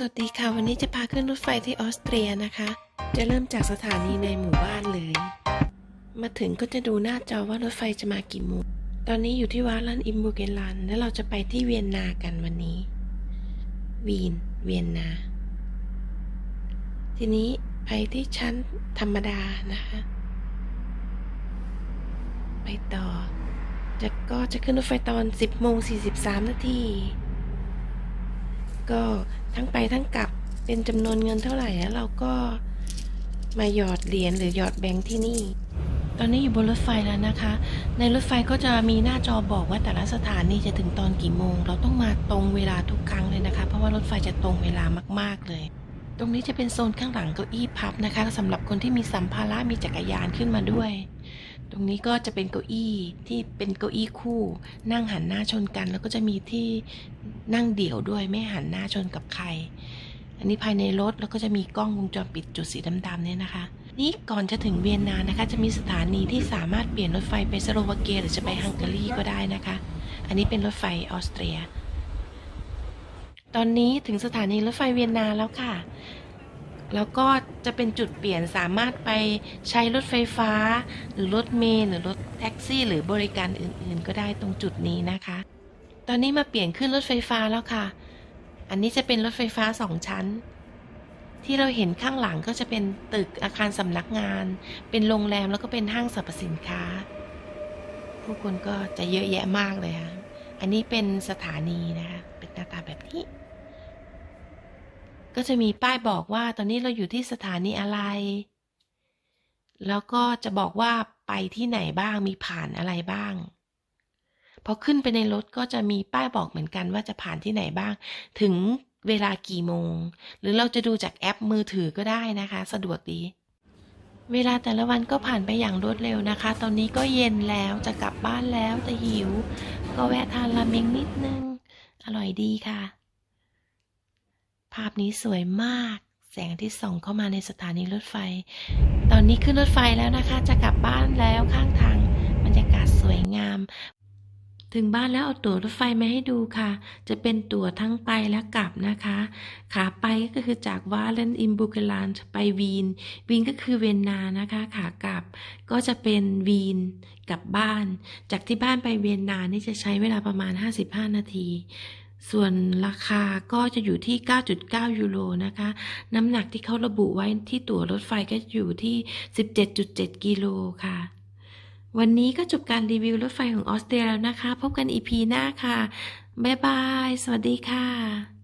สวัสดีค่ะ วันนี้จะพาขึ้นรถไฟที่ออสเตรียนะคะ จะเริ่มจากสถานีในหมู่บ้านเลย มาถึงก็จะดูหน้าจอว่ารถไฟจะมากี่โมงตอนนี้อยู่ที่วาลันอิมบูเกลัน แล้วเราจะไปที่เวียนนากันวันนี้ วีน เวียนนา ทีนี้ไปที่ชั้นธรรมดานะคะ ไปต่อจะก็จะขึ้นรถไฟตอน 10โมง43นาที ก็ทั้งไปทั้งกลับเป็นจำนวนเงินเท่าไหร่แล้วเราก็มาหยอดเหรียญหรือหยอดแบงค์ที่นี่ ตอนนี้อยู่บนรถไฟแล้วนะคะ ในรถไฟก็จะมีหน้าจอบอกว่าแต่ละสถานีจะถึงตอนกี่โมง เราต้องมาตรงเวลาทุกครั้งเลยนะคะ เพราะว่ารถไฟจะตรงเวลามากๆเลย ตรงนี้จะเป็นโซนข้างหลังเก้าอี้พับนะคะสำหรับคนที่มีสัมภาระมีจักรยานขึ้นมาด้วย ตรงนี้ก็จะเป็นเก้าอี้ที่เป็นเก้าอี้คู่ นั่งหันหน้าชนกัน แล้วก็จะมีที่ นั่งเดี่ยวด้วยไม่หันหน้าชนกับใคร อันนี้ภายในรถแล้วก็จะมีกล้องวงจรปิดจุดสีดำๆเนี่ยนะคะ นี่ก่อนจะถึงเวียนนานะคะ จะมีสถานีที่สามารถเปลี่ยนรถไฟไปสโลวาเกียหรือจะไปฮังการีก็ได้นะคะ อันนี้เป็นรถไฟออสเตรีย ตอนนี้ถึงสถานีรถไฟเวียนนาแล้วค่ะแล้วก็จะเป็นจุดเปลี่ยนสามารถไปใช้รถไฟฟ้า หรือรถเมล์หรือรถแท็กซี่ หรือบริการอื่นๆ ก็ได้ตรงจุดนี้นะคะ ตอนนี้มาเปลี่ยนขึ้นรถไฟฟ้าแล้วค่ะ อันนี้จะเป็นรถไฟฟ้าสองชั้น ที่เราเห็นข้างหลังก็จะเป็นตึกอาคารสำนักงาน เป็นโรงแรมแล้วก็เป็นห้างสรรพสินค้า ผู้คนก็จะเยอะแยะมากเลยค่ะ อันนี้เป็นสถานีนะคะเป็นหน้าตาแบบนี้ ก็จะมีป้ายบอกว่าตอนนี้เราอยู่ที่สถานีอะไร แล้วก็จะบอกว่าไปที่ไหนบ้างมีผ่านอะไรบ้าง พอขึ้นไปในรถก็จะมีป้ายบอกเหมือนกันว่าจะผ่านที่ไหนบ้าง ถึงเวลากี่โมง หรือเราจะดูจากแอปมือถือก็ได้นะคะ สะดวกดี เวลาแต่ละวันก็ผ่านไปอย่างรวดเร็วนะคะ ตอนนี้ก็เย็นแล้วจะกลับบ้านแล้วแต่หิว ก็แวะทานราเมงนิดนึง อร่อยดีค่ะ ภาพนี้สวยมาก แสงที่ส่องเข้ามาในสถานีรถไฟ ตอนนี้ขึ้นรถไฟแล้วนะคะ จะกลับบ้านแล้วข้างทางบรรยากาศสวยงาม ถึงบ้านแล้วเอาตั๋วรถไฟมาให้ดูค่ะ จะเป็นตั๋วทั้งไปและกลับนะคะ ขาไปก็คือจากวาเลนอิมบูเกลันไปวีน วีนก็คือเวียนนานะคะ ขากลับก็จะเป็นวีนกลับบ้าน จากที่บ้านไปเวียนนานี่จะใช้เวลาประมาณ 55 นาทีส่วนราคาก็จะอยู่ที่ 9.9 ยูโรนะคะ น้ำหนักที่เขาระบุไว้ที่ตั๋วรถไฟก็อยู่ที่ 17.7 กิโลค่ะ วันนี้ก็จบการรีวิวรถไฟของออสเตรียแล้วนะคะ พบกันอีพีหน้าค่ะ บ๊ายบาย สวัสดีค่ะ